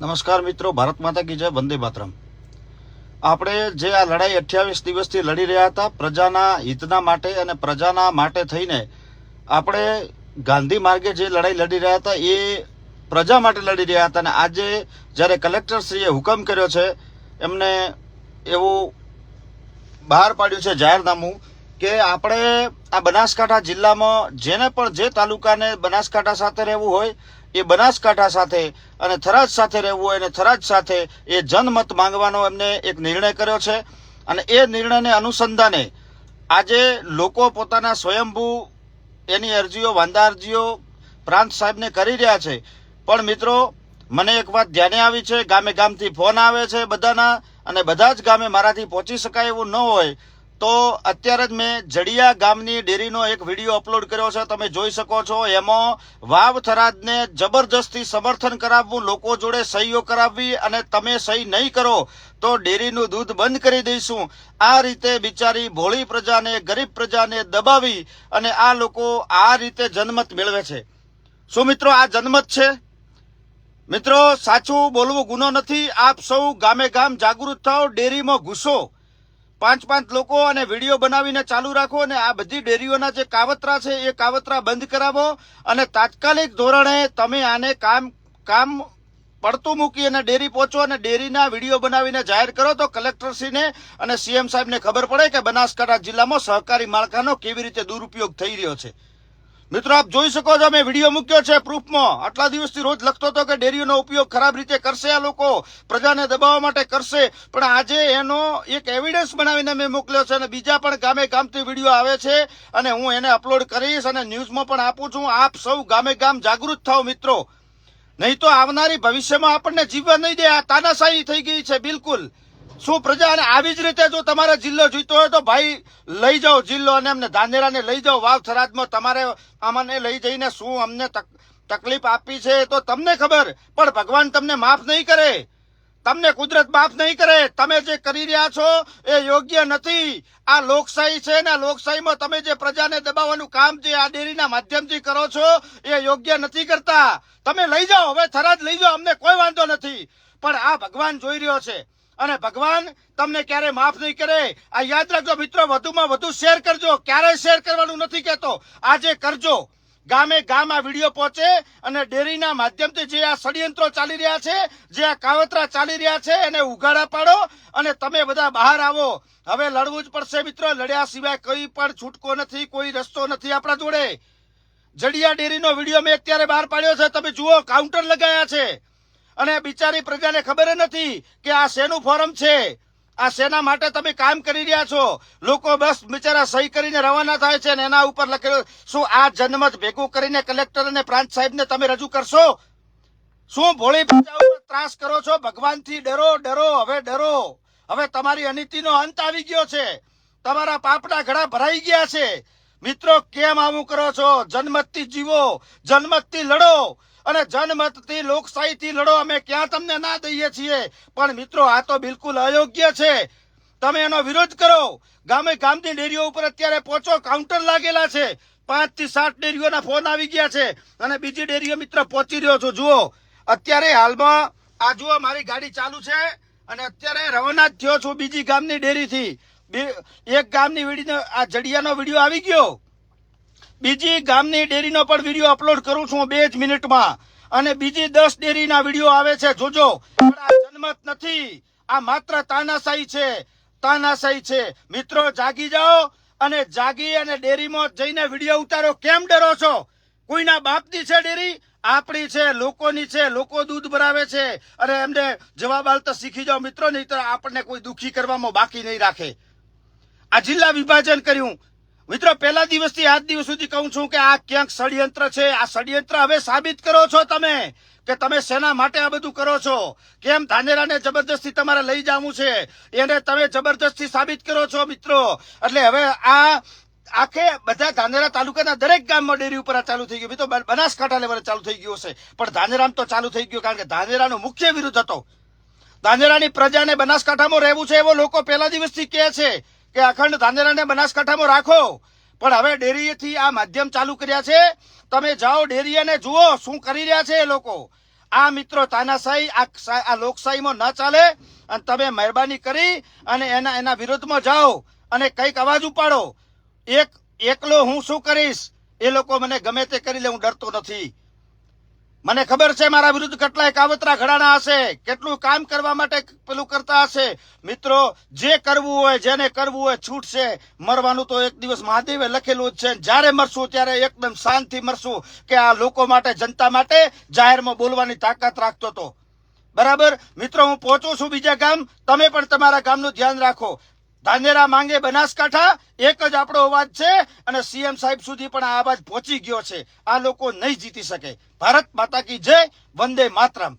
નમસ્કાર મિત્રો, ભારત માતા કી જય, વંદે માતરમ. આપણે જે આ લડાઈ અઠ્યાવીસ દિવસથી લડી રહ્યા હતા, પ્રજાના હિતના માટે અને પ્રજાના માટે થઈને આપણે ગાંધી માર્ગે જે લડાઈ લડી રહ્યા હતા, એ પ્રજા માટે લડી રહ્યા હતા અને આજે જ્યારે કલેક્ટરશ્રીએ હુકમ કર્યો છે, એમને એવું બહાર પાડ્યું છે જાહેરનામું કે આપણે આ બનાસકાંઠા જિલ્લામાં જેને પણ જે તાલુકાને બનાસકાંઠા સાથે રહેવું હોય એ બનાસકાંઠા સાથે અને થરાદ સાથે રહેવું હોય અને થરાદ સાથે એ જનમત માંગવાનો એમને એક નિર્ણય કર્યો છે. અને એ નિર્ણયને અનુસંધાને આજે લોકો પોતાના સ્વયંભૂ એની અરજીઓ વાંધા અરજીઓ પ્રાંત સાહેબને કરી રહ્યા છે. પણ મિત્રો, મને એક વાત ધ્યાને આવી છે, ગામે ગામથી ફોન આવે છે બધાના અને બધા જ ગામે મારાથી પહોંચી શકાય એવું ન હોય તો અત્યારે જ મેં જડિયા ગામની ડેરીનો એક વીડિયો અપલોડ કર્યો છે. તમે જોઈ શકો છો, એમાં વાવ થરાદને જબરજસ્તી સમર્થન કરાવવું, લોકો જોડે સહીઓ કરાવવી અને તમે સહી નહીં કરો તો ડેરીનું દૂધ બંધ કરી દઈશું. આ રીતે બિચારી ભોળી પ્રજાને, ગરીબ પ્રજાને દબાવી અને આ લોકો આ રીતે જનમત મેળવે છે. શું મિત્રો આ જનમત છે? મિત્રો સાચું બોલવું ગુનો નથી. આપ સૌ ગામે ગામ જાગૃત થાઓ, ડેરીમાં ઘૂસો. પાંચ પાંચ લોકો અને વીડિયો બનાવીને ચાલુ રાખો અને આ બધી ડેરીઓના જે કાવતરા છે એ કાવતરા બંધ કરાવો અને તાત્કાલિક ધોરણે તમે આને કામ કામ પડતું મૂકી અને ડેરી પહોંચો અને ડેરીના વીડિયો બનાવીને જાહેર કરો તો કલેક્ટરશ્રીને અને સીએમ સાહેબને ખબર પડે કે બનાસકાંઠા જિલ્લામાં સહકારી માળખાનો કેવી રીતે દુરુપયોગ થઈ રહ્યો છે. મિત્રો, આપ જોઈ શકો છો, મેં વીડિયો મૂક્યો છે પ્રૂફમાં. આટલા દિવસથી રોજ લખતો હતો કે ડેરીઓનો ઉપયોગ ખરાબ રીતે કરશે આ લોકો, પ્રજાને દબાવવા માટે કરશે. પણ આજે એનો એક એવિડન્સ બનાવીને મેં મોકલ્યો છે અને બીજા પણ ગામે ગામથી વીડિયો આવે છે અને હું એને અપલોડ કરીશ અને ન્યૂઝમાં પણ આપું છું. આપ સૌ ગામે ગામ જાગૃત થાઓ મિત્રો. નહીં તો આવનારી ભવિષ્યમાં આપણને જીવવા નહીં દે. આ તાનાશાહી થઈ ગઈ છે, બિલકુલ. શું પ્રજા, અને આવી જ રીતે જો તમારે જિલ્લો જોઈતો હોય તો ભાઈ લઈ જાઓ જિલ્લો અને અમને ધાનેરાને લઈ જાઓ. વાવ થરાદમાં તમારે અમને લઈ જઈને શું અમને તક- તકલીફ આપી છે તો તમને ખબર. પણ ભગવાન તમને માફ નહીં કરે. તમને કુદરત માફ નહીં કરે. તમે જે કરી રહ્યા છો એ યોગ્ય નથી. આ લોકશાહી છે ને લોકશાહીમાં તમે જે પ્રજાને દબાવવાનું કામ જે આ ડેરીના માધ્યમથી કરો છો એ યોગ્ય નથી કરતા. તમે લઈ જાઓ. હવે થરાદ લઈ જાઓ. અમને કોઈ વાંધો નથી. પણ આ ભગવાન જોઈ રહ્યો છે. અને ભગવાન તમને ક્યારે માફ નહીં કરે. આ યાદ રાખજો મિત્રો વધુમાં વધુ શેર કરજો. ક્યારેય શેર કરવાનું નથી કહેતો. આજે કરજો. ગામે ગામ આ વીડિયો પહોંચે અને ડેરીના માધ્યમથી જે આ ષડયંત્રો ચાલી રહ્યા છે, જે આ કાવતરા ચાલી રહ્યા છે, એને ઉઘાડા પાડો અને તમે બધા બહાર આવો. હવે લડવું જ પડશે મિત્રો. લડ્યા સિવાય કોઈ પણ છૂટકો નથી, કોઈ રસ્તો નથી આપણા જોડે. જડિયા ડેરીનો વીડિયો મેં અત્યારે બહાર પાડ્યો છે. તમે જુઓ, કાઉન્ટર લગાયા છે. અને બિચારી પ્રજાને ખબર નથી કે આ શેનું ફોરમ છે. આ શેના માટે તમે કામ કરી રહ્યા છો. લોકો બસ બિચારા સહી કરીને રવાના થાય છે અને એના ઉપર લખેલું શું આ જન્મત ભેગું કરીને કલેક્ટર અને પ્રાંત સાહેબને તમે રજૂ કરશો? શું ભોળી પ્રજા ત્રાસ કરો છો? ભગવાનથી ડરો ડરો, હવે ડરો. હવે તમારી અનિતિનો અંત આવી ગયો છે. તમારા પાપના ઘડા ભરાઈ ગયા છે. મિત્રો, કેમ આવું કરો છો? જનમતથી જીવો જનમતથી લડો. અને જનમતથી લોકશાહીથી લડો, અમે ક્યાં તમને ના દઈએ છીએ? પણ મિત્રો, આ તો બિલકુલ અયોગ્ય છે. તમે એનો વિરોધ કરો. ગામે ગામની ડેરીઓ ઉપર અત્યારે પહોંચો કાઉન્ટર લાગેલા છે. પાંચથી સાત ડેરીઓના ફોન આવી ગયા છે અને બીજી ડેરીઓ મિત્ર પહોંચી રહ્યો છું. જુઓ, અત્યારે હાલમાં, આ જુઓ, મારી ગાડી ચાલુ છે અને અત્યારે રવાના જ થયો છું બીજી ગામની ડેરીથી. એક ગામની વીડીનો, આ જડિયાનો વીડિયો આવી ગયો. બીજી ગામની ડેરીનો પણ વીડિયો અપલોડ કરું છું બે જ મિનિટમાં. અને બીજી દસ ડેરીના વીડિયો આવે છે, જોજો. જનમત નથી. આ માત્ર તાનાશાહી છે. તાનાશાહી છે. મિત્રો, જાગી જાઓ અને જાગી અને ડેરીમાં જઈને વીડિયો ઉતારો. કેમ ડરો છો? કોઈના બાપની છે ડેરી? આપણી છે, લોકોની છે, લોકો દૂધ ભરાવે છે. અને એમને જવાબ આલતા શીખી જાઓ મિત્રો નહીં તો આપણને કોઈ દુખી કરવામાં બાકી નહીં રાખે. આ જિલ્લા વિભાજન કર્યું. મિત્રો, પહેલા દિવસથી આજ દિવસ સુધી કહું છું કે આ ક્યાંક ષડયંત્ર છે. આ ષડયંત્ર હવે સાબિત કરો છો તમે, કે તમે શેના માટે આ બધું કરો છો? કેમ ધાનેરાને જબરદસ્તી તમારે લઈ જવું છે? એને તમે જબરદસ્તી સાબિત કરો છો મિત્રો? એટલે હવે આ આખે બધા ધાનેરા તાલુકાના દરેક ગામમાં ડેરી ઉપર આ ચાલુ થઈ ગયું. મિત્રો બનાસકાંઠા લેવલે ચાલુ થઈ ગયું હશે. પણ ધાનેરામ તો ચાલુ થઈ ગયું કારણ કે ધાનેરાનો મુખ્ય વિરોધ હતો. ધાનેરાની પ્રજાને બનાસકાંઠામાં રહેવું છે એવો લોકો પહેલા દિવસથી કહે છે. કે અખંડ ધાનેરાને બનાસકાંઠામાં રાખો. પણ હવે ડેરીથી આ માધ્યમ ચાલુ કર્યા છે. તમે જાઓ ડેરી અને જુઓ શું કરી રહ્યા છે એ લોકો. આ મિત્રો તાનાશાહી, આ લોકશાહીમાં ન ચાલે. અને તમે મહેરબાની કરી અને એના એના વિરોધમાં જાઓ અને કંઈક અવાજ ઉપાડો. એક, એકલો હું શું કરીશ? એ લોકો મને ગમે તે કરી લે, હું ડરતો નથી. મને ખબર છે મારા વિરુદ્ધ કેટલાય કાવતરા ઘડાના હશે. કેટલું કામ કરવા માટે પેલું કરતા હશે. મિત્રો, જે કરવું હોય, જેને કરવું હોય છૂટ છે મરવાનું તો એક દિવસ મહાદેવે લખેલું જ છે. જ્યારે મરશું, ત્યારે એકદમ શાંતિ મરશું કે આ લોકો માટે, જનતા માટે જાહેરમાં બોલવાની તાકાત રાખતો હતો બરાબર? મિત્રો, હું પહોંચું છું બીજા ગામ. તમે પણ તમારા ગામનું ધ્યાન રાખો. ધાનેરા માંગે બનાસકાંઠા, એક જ આપણો અવાજ છે અને સીએમ સાહેબ સુધી પણ આ અવાજ પહોંચી ગયો છે. આ લોકો નહીં જીતી શકે. ભારત માતા કી જય, વંદે માતરમ.